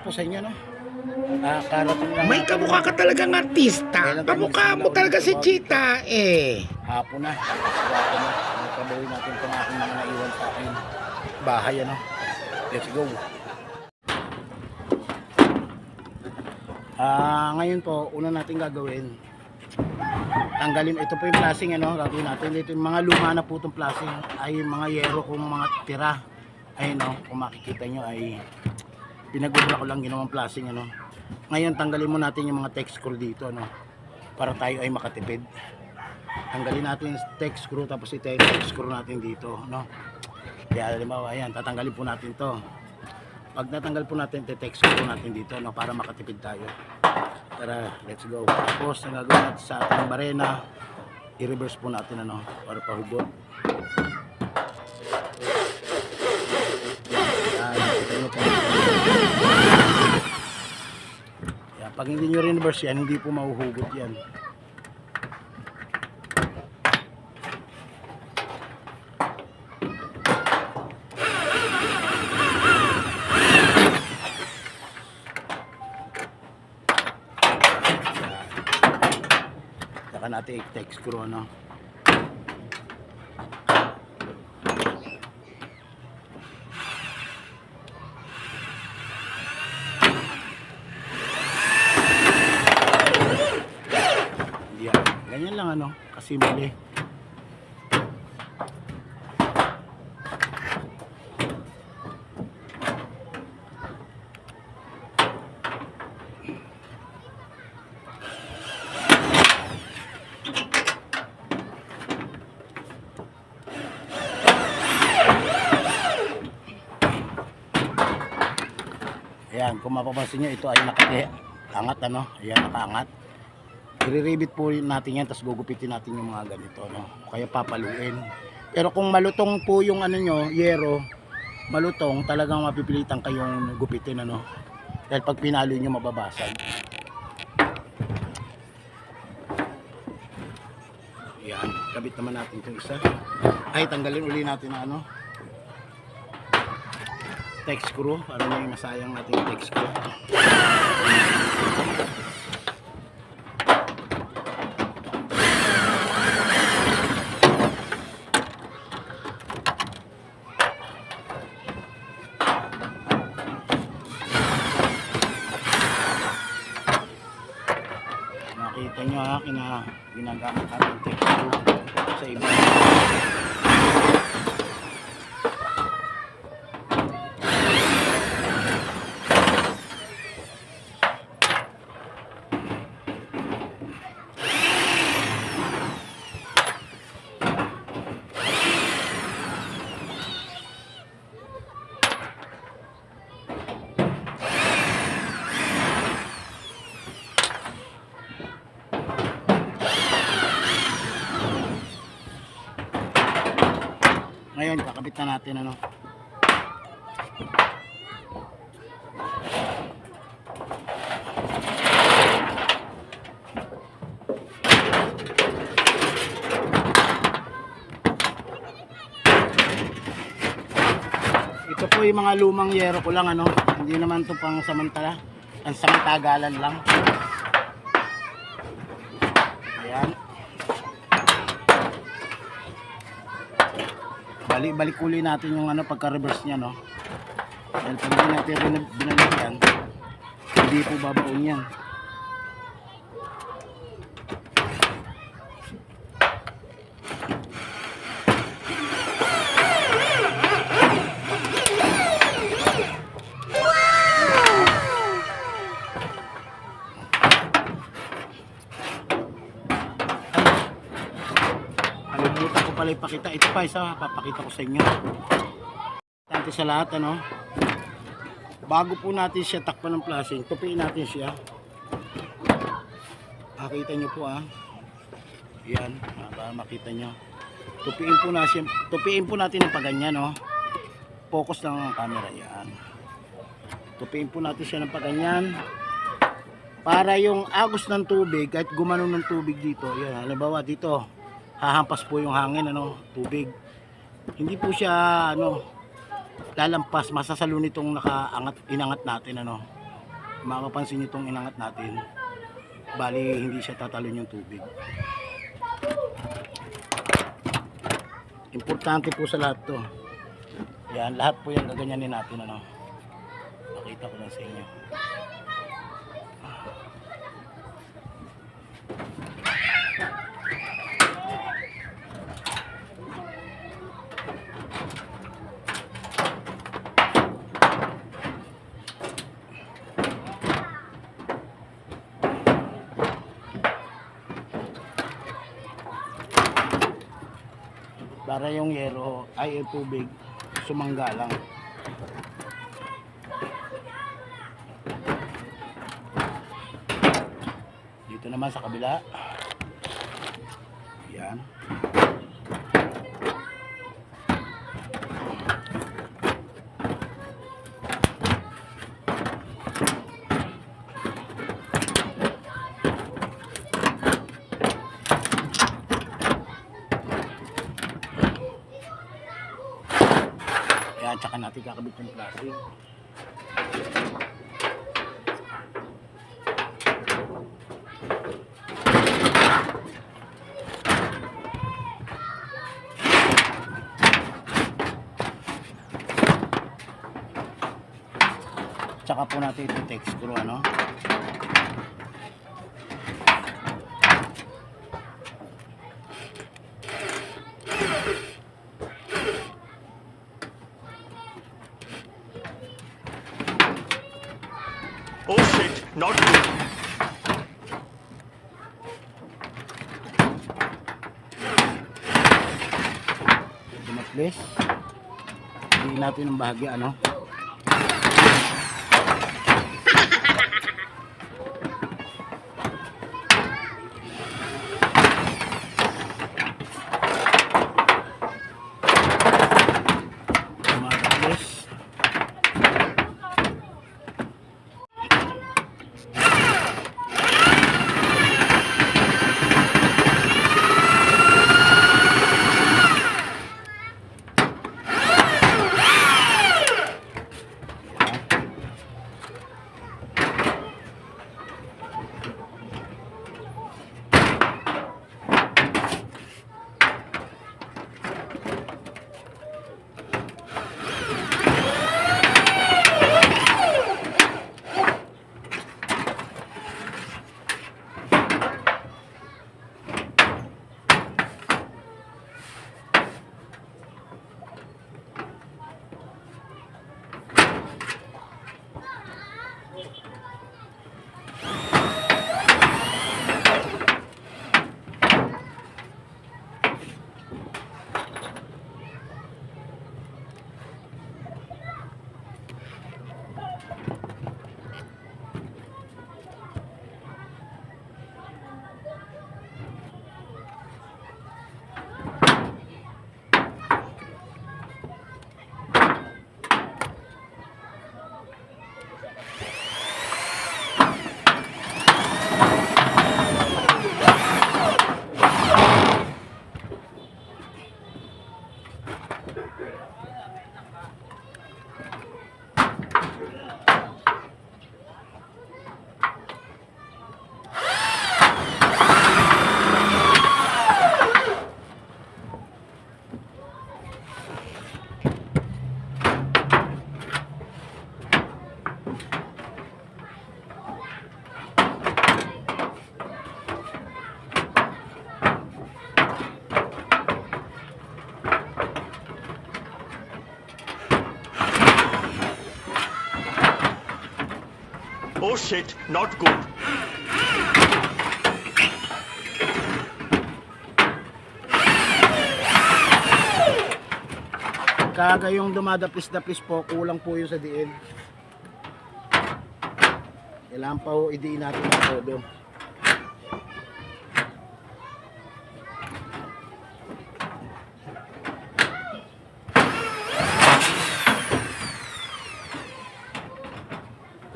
po sa inyo, no? Ah, karating lang. May kamukha ka talagang artista. Kamukha mo talaga si? Chita eh. Hapon na. Hapon na. Nagpabawin natin itong aking mga naiwan sa aking bahay, ano? Let's go. Ah, ngayon po, una natin gagawin. Tanggalin, ito po yung plasing, ano? Gagawin natin. Ito yung mga luma na po itong plasing. Ay, yung mga yero kung mga tira. Ay, no? Kung makikita nyo ay pinagubra ko lang ginawang plasing, ano? Ngayon, tanggalin mo natin yung mga text screw dito, ano? Para tayo ay makatipid. Tanggalin natin yung text screw tapos ito yung text screw natin dito no kaya halimbawa ayan tatanggalin po natin to. Pag natanggal po natin yung text screw natin dito no para makatipid tayo. Tara let's go. Tapos ang gagawin natin sa ating barena i-reverse po natin ano para pahugot yan kita nyo po yan, pag hindi nyo reverse yan hindi po mahuhugot yan Saka natin i-text screw ano. Yan. Lang ano. Kasimple. Ayan, kung mapapansin nyo, ito ay nakati angat ano, ayan nakaangat. I-rebit po natin yan, tapos gugupitin natin yung mga ganito, no? Kaya papaluin. Pero kung malutong po yung ano nyo, yero, malutong, talagang mapipilitan kayong gupitin, ano? Dahil pag pinalo nyo, mababasag. Ayan, kabit naman natin itong isa. Ay, tanggalin uli natin na ano, text screw para may masayang natin text screw nakita nyo ha kina, ginagamit natin text screw sa iba Ngayon, kakabit na natin ano. Ito po yung mga lumang yero ko lang ano. Hindi naman to pang samantala. Ang samantagalan lang. Ayan. Balik-balik uli natin yung ano pagka-reverse niya no. Dahil pag hindi natin binalik yan, hindi po babaon yan. Kalimutan ko pala ipakita. Ito pa isa, papakita ko sa inyo. Tante sa lahat, ano? Bago po natin siya takpan ng plasing, tupiin natin siya. Makita nyo po ah. Yan, para makita nyo. Tupiin po natin, tupiin po natin ng paganyan, no? Focus lang ang camera, yan. Tupiin po natin siya ng paganyan. Para yung agos ng tubig, kahit gumanon ng tubig dito, yan, halimbawa dito, hahampas po yung hangin ano tubig hindi po siya ano lalampas masasalo nitong nakaangat inangat natin ano makapansin nyo itong inangat natin. Bali, hindi siya tatalon yung tubig. Importante po sa lahat to. Yan, lahat po yung gaganyanin natin. Ano? Pakita ko lang sa inyo. Para yung yero ay yung tubig sumangga lang. Dito naman sa kabila. Natin kakabit yung plastic. Tsaka po natin ito text screw ano. Oh shit, not good. Ito na please. Hindi natin ang bahagya ano. Oh shit, not good. Kaga yung dumadapis-dapis po, kulang po yung sa diin. Kailangan pa ho idiin natin ang todo.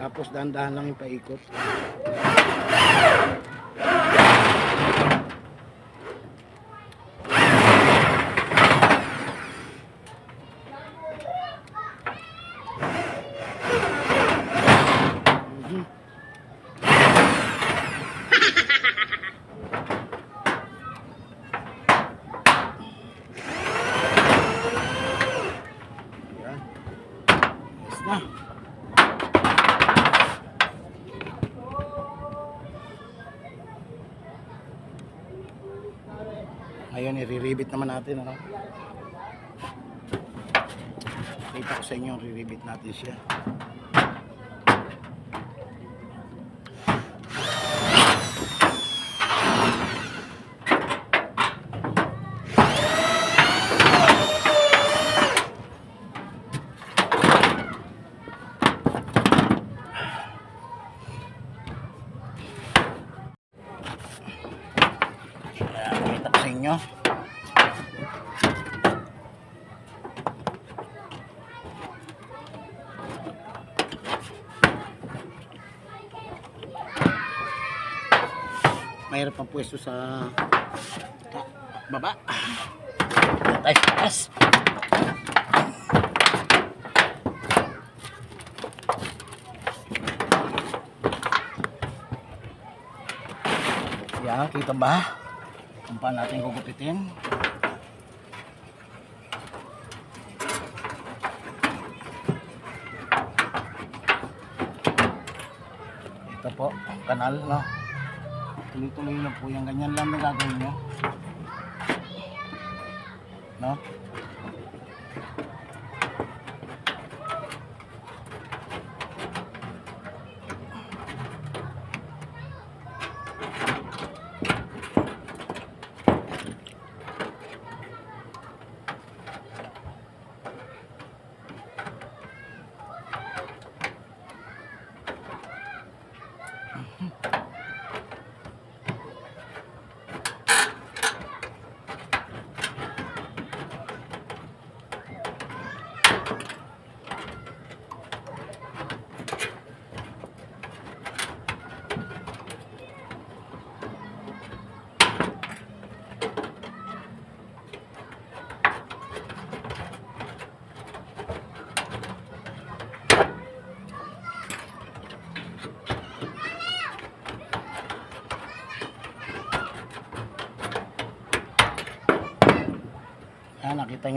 Tapos dahan-dahan lang yung paikot. Mhm. Ngayon, i-riribit naman natin, ano? Kita ko sa inyo, riribit natin siya. Ayan, kita ko sa inyo. Mayroon pang sa baba. Tayo taas. Yan, kita ba? Kung paano natin gugupitin. Ito po, kanal, no? Tuloy-tuloy lang po yan. Ganyan lang na gagawin nyo. No?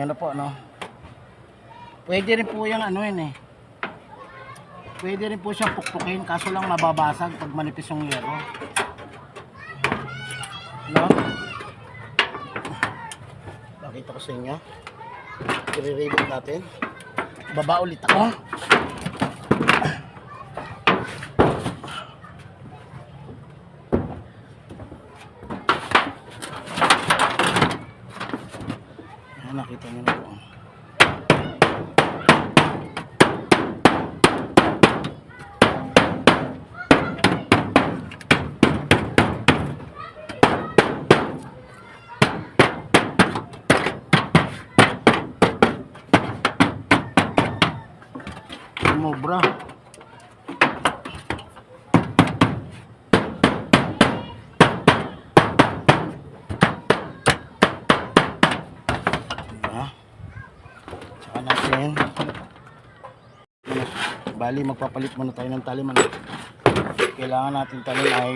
Na po, no? Pwede rin po yung ano yun eh. Pwede rin po siyang pukpukin, kaso lang mababasag pag manipis yung yero. No? Pakita ko sa inyo. I-rebuild natin. Baba ulit ako. Ayan, nakita nyo na po. Sumobra. Diba? Tsaka natin. Bali, magpapalit muna tayo ng talim. Ano? Kailangan natin talim ay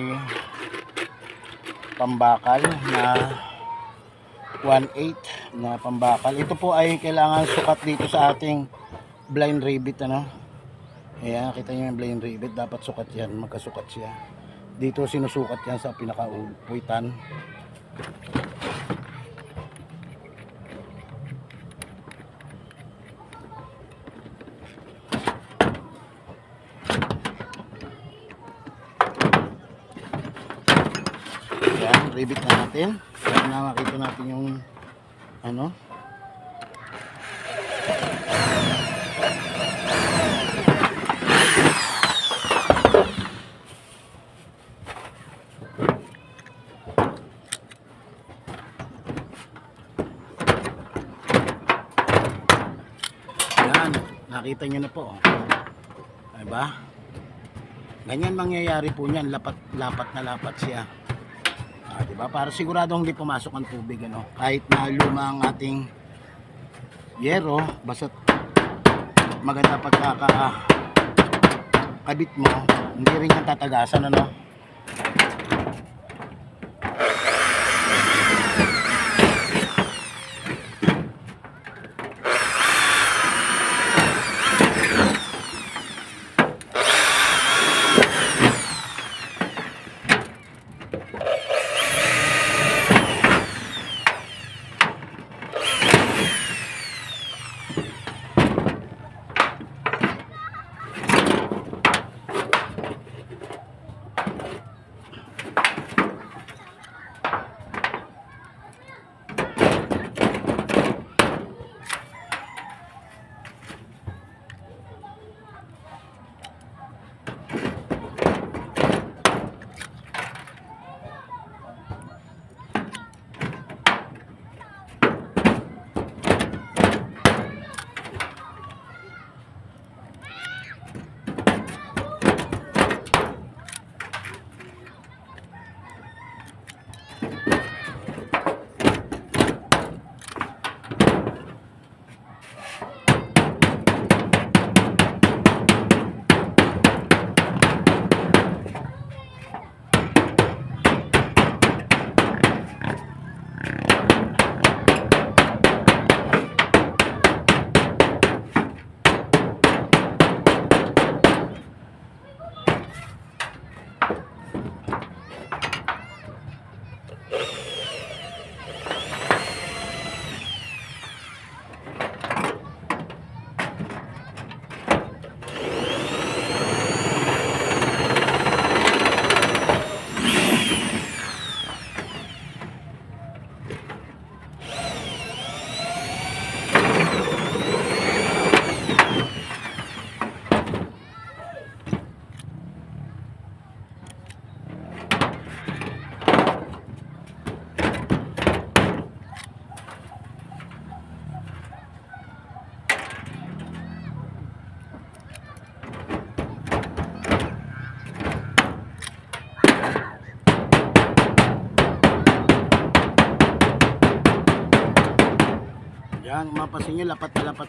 pambakal na 1.8 na pambakal. Ito po ay kailangan sukat dito sa ating blind rivet ano. Ayan, kita nyo yung blind rivet. Dapat sukat yan. Magkasukat siya. Dito sinusukat yan sa pinaka-puwitan. Ayan, rivet na natin. Para na makita natin yung ano. Ayan, nakita nyo na po. oh. Diba? Ganyan mangyayari po niyan, lapat, lapat na lapat siya. Ah, diba? Para sigurado hindi pumasok ang tubig, ano? Kahit na luma ang ating yero, basta maganda pagkaka kabit mo, hindi rin yung tatagasan, ano?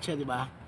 Siya, di ba?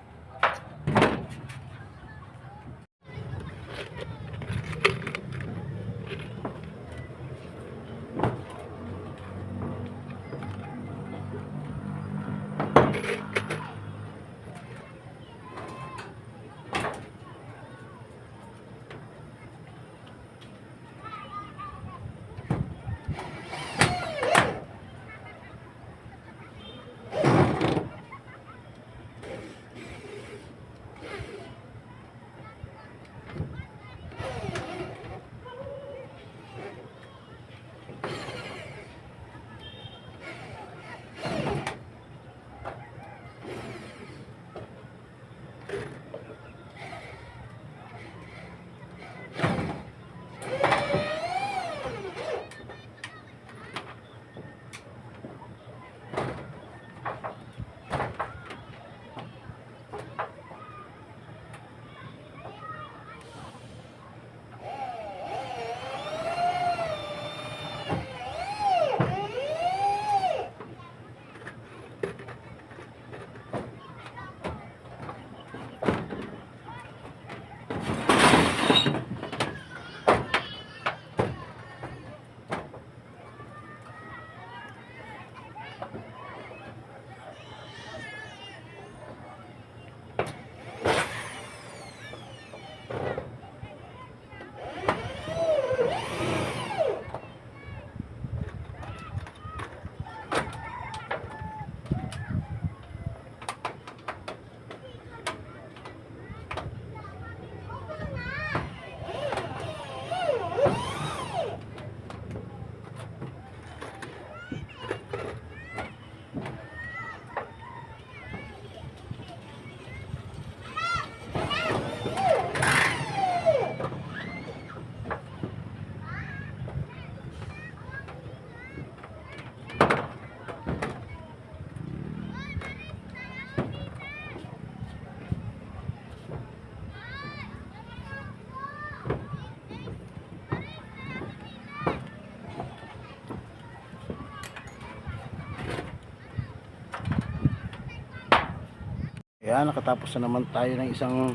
Ayan, nakatapos na naman tayo ng isang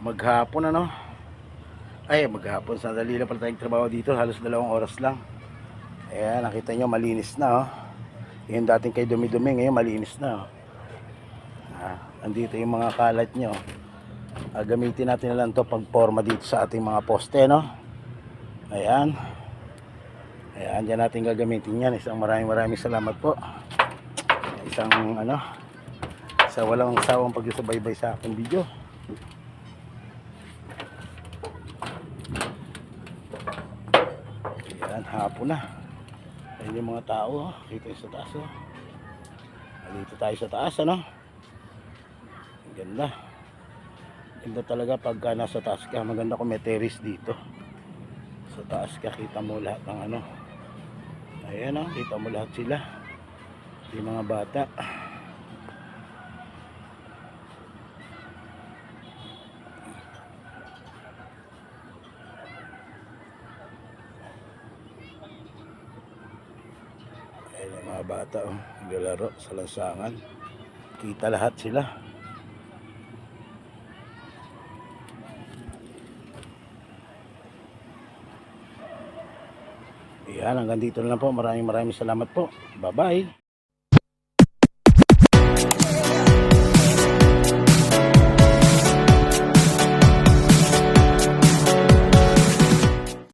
maghapon ano. Ay, maghapon. Sandali lang pala tayong trabaho dito. Halos dalawang oras lang. Ayan, nakita nyo malinis na oh. Yung dating kay dumi-dumi, ngayon malinis na oh. Ah, andito yung mga kalat nyo. Ah, gamitin natin na lang to pag forma dito sa ating mga poste no. Ayan. Ayan, dyan natin gagamitin yan. Isang maraming maraming salamat po. Isang ano, sa walang sawang pagsusubaybay sa aking video. Yan, hapon na. Ayan yung mga tao, oh. kita sa taas. Oh. Dito tayo sa taas, ano? Ganda. Ganda talaga pagka nasa taas ka. Maganda kung may terrace dito. Sa taas ka, kita mo lahat ng ano. Ayan, oh. kita mo lahat sila. Yung mga bata. Ayan yung mga bata oh, naglalaro sa lansangan. Kita lahat sila. Yan, hanggang dito na lang po. Maraming maraming salamat po. Bye-bye.